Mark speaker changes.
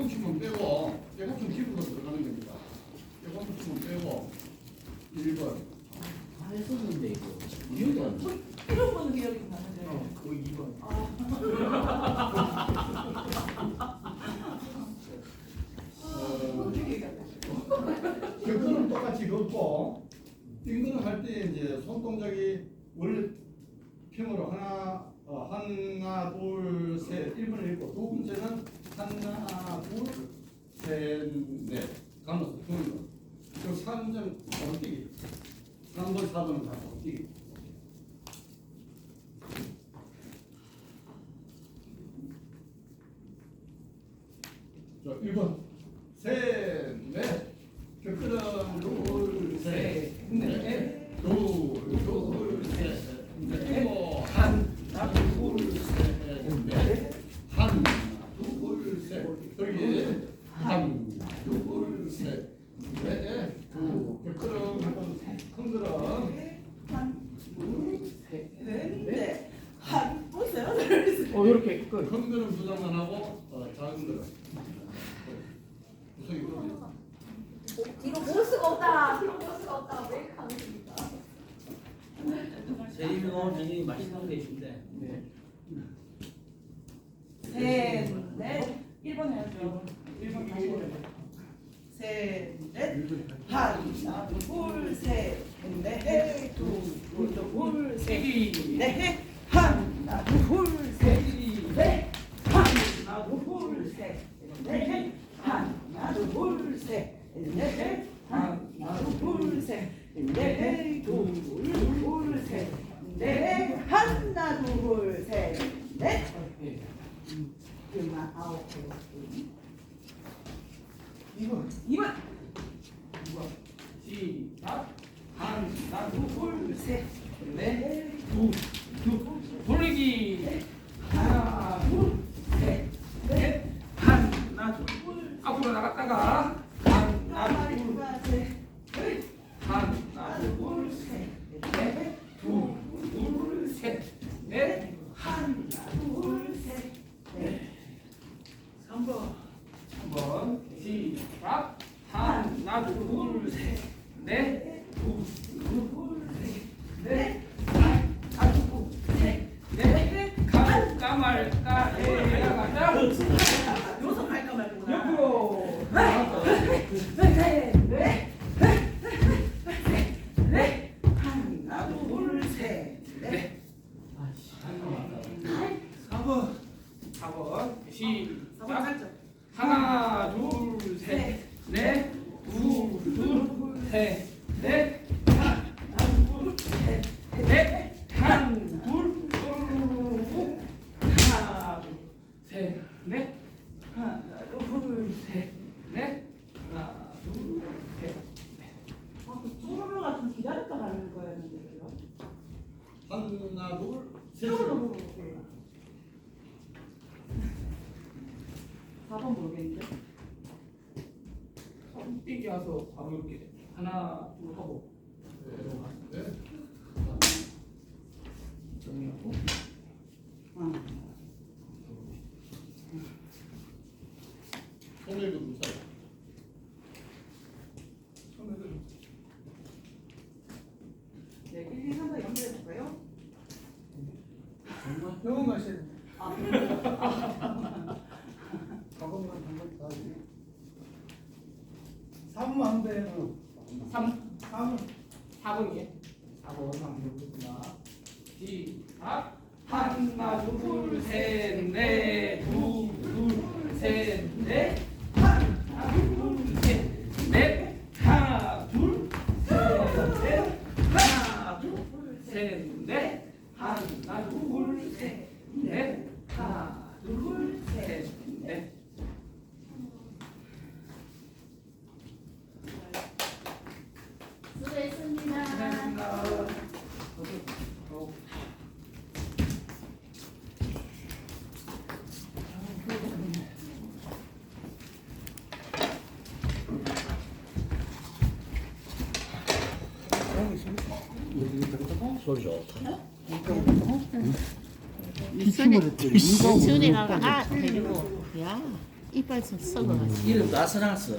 Speaker 1: 깨공춤은 빼고 깨공춤 기부로 들어가는 겁니다. 깨공춤은 빼고 1번
Speaker 2: 안 했었는데 이거 기억이 안 나.
Speaker 3: 이런 거는 기억이 나는데.
Speaker 2: 어, 그거 2번.
Speaker 1: 어,
Speaker 3: 어떻게 기억이 안 나?
Speaker 1: 격투는 똑같이 걷고 띵거는 할때 이제 손 동작이 원래 평으로 하나 어, 하나 둘셋 1번을 읽고 두 번째는 하나 둘 셋넷. 가면서 두번 그 3점 어뛰기 3번 4번은 다 어뛰기 자 1번 셋넷 격투는 둘셋넷 둘둘셋넷 하나 둘셋넷 하나 둘셋 여기 하나 둘셋넷 두 격투는 한번 흔들어
Speaker 3: 네. 한 보세요. 그래서
Speaker 2: 어, 이렇게 끝.
Speaker 1: 큰 거는 두 장만 하고 어, 작은 거는 무슨 이거
Speaker 4: 뒤로 볼 수가 없다. 뒤로 볼 수가 없다. 왜 가는 겁니까?
Speaker 2: 제이는 오늘 저녁에 맛있는 거 해준대.
Speaker 3: 셋, 넷. 1번 해야죠. 1번 다시 해야죠. 셋, 넷. 하나, 둘, 셋, 넷. 둘, 둘, 셋, 넷. 하나, 둘, 셋, 넷. 하나, 둘, 셋, 넷. 하나, 둘, 셋, 넷. 하나, 둘, 셋, 넷. 둘, 둘, 셋, 넷. 하나, 둘, 셋, 넷. 그만 아홉 개.
Speaker 1: 이번
Speaker 3: 2번.
Speaker 2: 시작.
Speaker 3: 하나, 둘, 셋, 넷. 하나, 둘, 셋, 넷.
Speaker 2: 하나, 둘. 앞으로 나갔다가. 하나, 둘.
Speaker 3: 셋,
Speaker 2: 하나, 둘, 셋. 넷. 둘, 둘, 셋. 넷.
Speaker 3: 하나, 둘, 셋, 넷.
Speaker 2: 3번. 3번. 시작. 하나, 둘, 셋. 넷. 둘, 둘, 셋. 넷. 하나, 둘, 셋. 넷. 갈까 말까 해야 가자.
Speaker 3: 요소 갈까 말까.
Speaker 2: 옆으로.
Speaker 3: 셋, 넷. 넷. 하나, 둘, 셋, 넷.
Speaker 2: 4번. 4번.
Speaker 3: 서번
Speaker 2: 시작.
Speaker 3: 살짝.
Speaker 2: 하나, 둘, 셋, 넷, 둘, 둘, 셋, 넷, 하나, 둘, 셋, 넷, 한, 둘, 쭉, 하나, 둘, 셋, 넷, 하나, 둘, 셋, 넷, 하나, 둘, 셋,
Speaker 3: 아, 그 쪼르르가 좀 기다렸다 가는 거였는데요.
Speaker 1: 하나 둘 셋.
Speaker 3: 쪼르르. 4번 모르겠는데.
Speaker 2: 손 삐기 와서 바로 이렇게 하나, 둘 하고
Speaker 1: 네.
Speaker 2: 정리하고
Speaker 3: 아.
Speaker 1: 손에도 무사히
Speaker 2: 손을
Speaker 3: 네, 1, 2, 3, 4 연결해 볼까요?
Speaker 1: 가셔야 돼.
Speaker 3: 아,
Speaker 1: 가방만 한번 다. 3만 한 대는
Speaker 2: 3,
Speaker 1: 3
Speaker 2: 4번이에요. 4번 한번 해보겠습니다. 시작. 하나, 둘, 셋, 넷, 둘, 둘, 셋, 넷. 하나, 둘, 셋, 넷. 하나, 둘, 셋, 넷. 하나, 둘, 셋, 넷. 하나, 둘, 셋, 넷. 하나, 둘, 셋, 넷.
Speaker 4: 수고했습니다.
Speaker 2: 감사합니다.
Speaker 1: 소리 좋다.
Speaker 4: 순이 순이가 아 데리고 야 이빨 좀 썩어가지고.
Speaker 5: 이름 다 써놨어.